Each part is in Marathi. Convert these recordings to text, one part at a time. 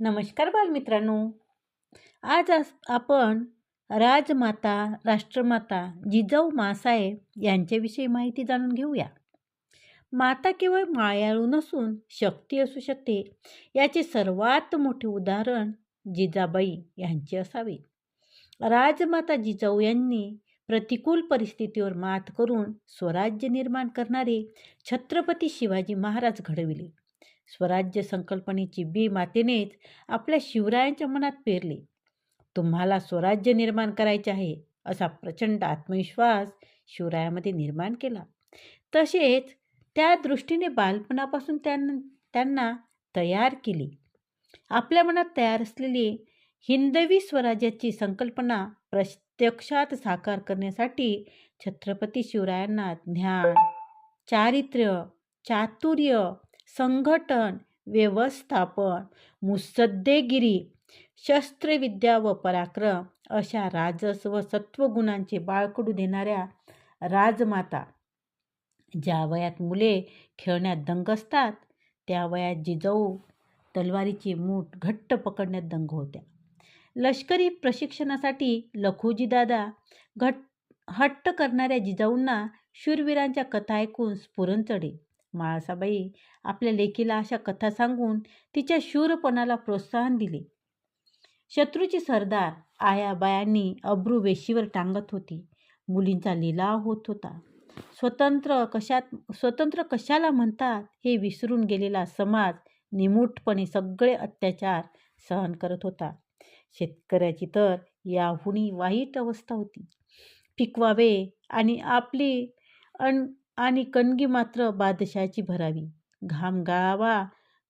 नमस्कार बालमित्रांनो. आज आज आपण राजमाता राष्ट्रमाता जिजाऊ मासाहेब यांच्याविषयी माहिती जाणून घेऊया. माता केवळ मायाळू नसून शक्ती असू शकते. याचे सर्वात मोठे उदाहरण जिजाबाई यांचे असावे. राजमाता जिजाऊ यांनी प्रतिकूल परिस्थितीवर मात करून स्वराज्य निर्माण करणारे छत्रपती शिवाजी महाराज घडविले. स्वराज्य संकल्पनेची बी मातेनेच आपल्या शिवरायांच्या मनात पेरले. तुम्हाला स्वराज्य निर्माण करायचे आहे असा प्रचंड आत्मविश्वास शिवरायामध्ये निर्माण केला. तसेच त्या दृष्टीने बालपणापासून त्यांना त्यांना तयार केली. आपल्या मनात तयार असलेली हिंदवी स्वराज्याची संकल्पना प्रत्यक्षात साकार करण्यासाठी छत्रपती शिवरायांना ज्ञान चारित्र्य चातुर्य संघटन व्यवस्थापन मुसद्देगिरी शस्त्रविद्या व पराक्रम अशा राजस व सत्वगुणांचे बाळकडू देणाऱ्या राजमाता. ज्या वयात मुले खेळण्यात दंग असतात त्या वयात जिजाऊ तलवारीची मूठ घट्ट पकडण्यात दंग होत्या. लष्करी प्रशिक्षणासाठी लखोजीदादा घट हट्ट करणाऱ्या जिजाऊंना शूरवीरांच्या कथा ऐकून स्फुरण चढे माळासाबाई आपल्या लेकीला अशा कथा सांगून तिच्या शूरपणाला प्रोत्साहन दिले. शत्रूची सरदार आयाबायांनी अब्रू वेशीवर टांगत होती. मुलींचा लिलाव होत होता. स्वतंत्र कशात स्वतंत्र कशाला म्हणतात हे विसरून गेलेला समाज निमूटपणे सगळे अत्याचार सहन करत होता. शेतकऱ्याची तर याहुनी वाईट अवस्था होती. पिकवावे आणि आपली अन आणि कणगी मात्र बादशाची भरावी. घाम गाळावा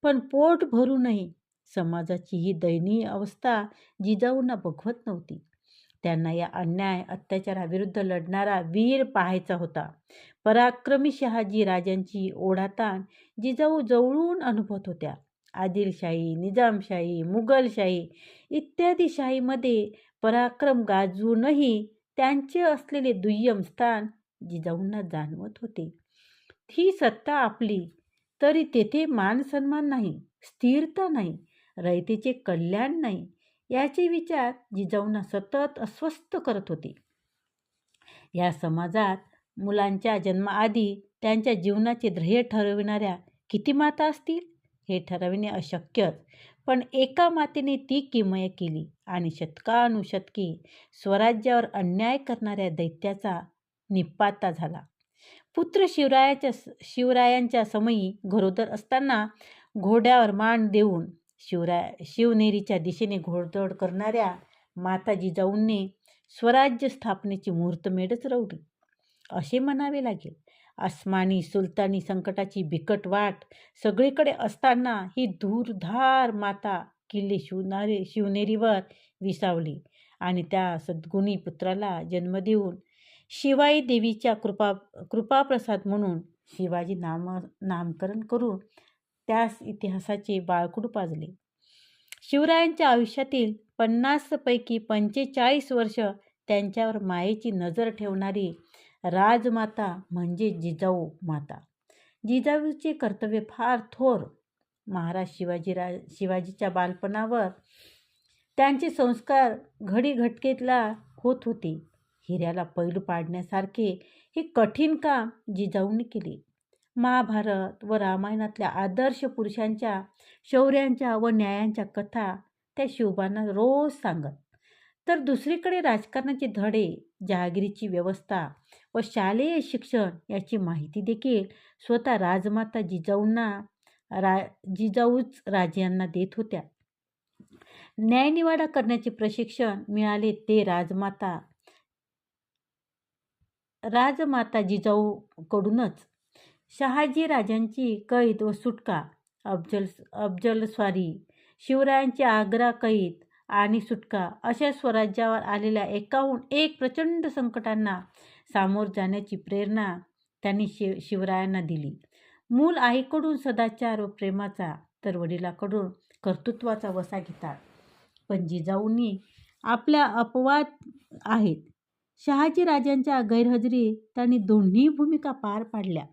पण पोट भरू नये. समाजाची ही दयनीय अवस्था जिजाऊंना बघवत नव्हती. त्यांना या अन्याय अत्याचाराविरुद्ध लढणारा वीर पाहायचा होता. पराक्रमी शहाजी राजांची ओढाताण जिजाऊ जवळून अनुभवत होत्या. आदिलशाही निजामशाही मुघलशाही इत्यादी शाहीमध्ये पराक्रम गाजवूनही त्यांचे असलेले दुय्यम स्थान जिजाऊंना जाणवत होते. ही सत्ता आपली तरी तेथे मान सन्मान नाही स्थिरता नाही रयतेचे कल्याण नाही. याचे विचार जिजाऊंना सतत अस्वस्थ करत होते. या समाजात मुलांच्या जन्माआधी त्यांच्या जीवनाचे ध्येय ठरविणाऱ्या किती माता असतील? हे ठरविणे अशक्यच पण एका मातेने ती किमय केली आणि शतकानुशतके स्वराज्यावर अन्याय करणाऱ्या दैत्याचा निपाता झाला. पुत्र शिवरायाच्या शिवरायांच्या समयी घरोदर असताना घोड्यावर मान देऊन शिवराय शिवनेरीच्या दिशेने घोडदौड करणाऱ्या माता जिजाऊंनी स्वराज्य स्थापनेची मुहूर्तमेढच रवली. असे म्हणावे लागेल आसमानी सुलतानी संकटाची बिकट वाट सगळीकडे असताना ही धूरधार माता किल्ले शिवनारे शिवनेरीवर विसावली आणि त्या सद्गुणी पुत्राला जन्म देऊन शिवाई देवीच्या कृपा कृपाप्रसाद म्हणून शिवाजी नाम नामकरण करून त्यास इतिहासाचे बाळकुड पाजले. शिवरायांच्या आयुष्यातील पन्नासपैकी पंचेचाळीस वर्ष त्यांच्यावर मायेची नजर ठेवणारी राजमाता म्हणजे जिजाऊ माता. जिजाऊचे कर्तव्य फार थोर. महाराज शिवाजीरा शिवाजीच्या बालपणावर त्यांचे संस्कार घडी घटकेतला होत होते. हिऱ्याला पैलू पाडण्यासारखे हे कठीण काम जिजाऊंनी केले. महाभारत व रामायणातल्या आदर्श पुरुषांच्या शौर्यांच्या व न्यायांच्या कथा त्या शिवबांना रोज सांगत. तर दुसरीकडे राजकारणाचे धडे जहागिरीची व्यवस्था व शालेय शिक्षण याची माहिती देखील स्वतः राजमाता जिजाऊंना रा जिजाऊच राजांना देत होत्या. न्यायनिवाडा करण्याचे प्रशिक्षण मिळाले ते राजमाता राजमाता जिजाऊकडूनच शहाजी राजांची कैद व सुटका अफजल अफजलस्वारी शिवरायांची आग्रा कैद आणि सुटका अशा स्वराज्यावर आलेल्या एकाहून एक प्रचंड संकटांना सामोर जाण्याची प्रेरणा त्यांनी शिव शिवरायांना दिली. मूल आईकडून सदाचार व प्रेमाचा तर वडिलाकडून कर्तृत्वाचा वसा घेतात. पण जिजाऊंनी आपल्या अपवाद आहेत. शहाजी राजांच्या गैरहजेरी त्यांनी दोन्ही भूमिका पार पाडल्या.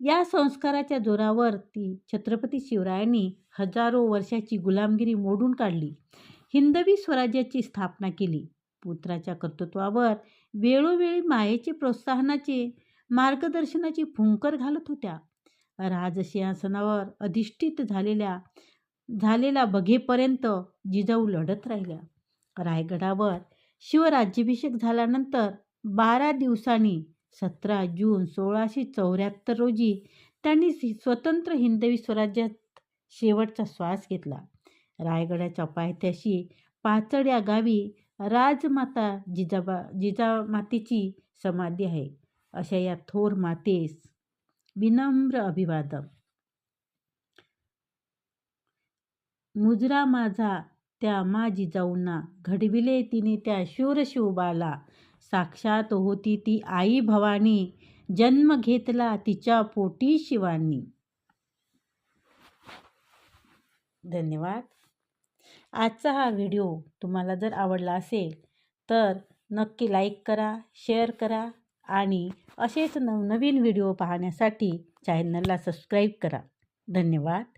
या संस्काराच्या जोरावर ती छत्रपती शिवरायांनी हजारो वर्षाची गुलामगिरी मोडून काढली. हिंदवी स्वराज्याची स्थापना केली. पुत्राच्या कर्तृत्वावर वेळोवेळी मायेचे प्रोत्साहनाचे मार्गदर्शनाची फुंकर घालत होत्या. राजसिंहासनावर अधिष्ठित झालेल्या झालेला बघेपर्यंत जिजाऊ लढत राहिल्या. रायगडावर शिवराज्याभिषेक झाल्यानंतर बारा दिवसांनी सतरा जून सोळाशे चौऱ्याहत्तर रोजी त्यांनी स्वतंत्र हिंदवी स्वराज्यात शेवटचा श्वास घेतला. रायगडाच्या पायथ्याशी पाचड या गावी राजमाता जिजाबा जिजामातेची समाधी आहे. अशा या थोर मातेस विनम्र अभिवादन. मुजरा माझा त्या माझी जाऊना घडविले तिने त्या शूरशिवबाला साक्षात होती ती आई भवानी जन्म घेतला तिच्या पोटी शिवानी. धन्यवाद. आजचा हा व्हिडिओ तुम्हाला जर आवडला असेल तर नक्की लाईक करा शेअर करा आणि असेच नवनवीन व्हिडिओ पाहण्यासाठी चॅनलला सबस्क्राईब करा. धन्यवाद.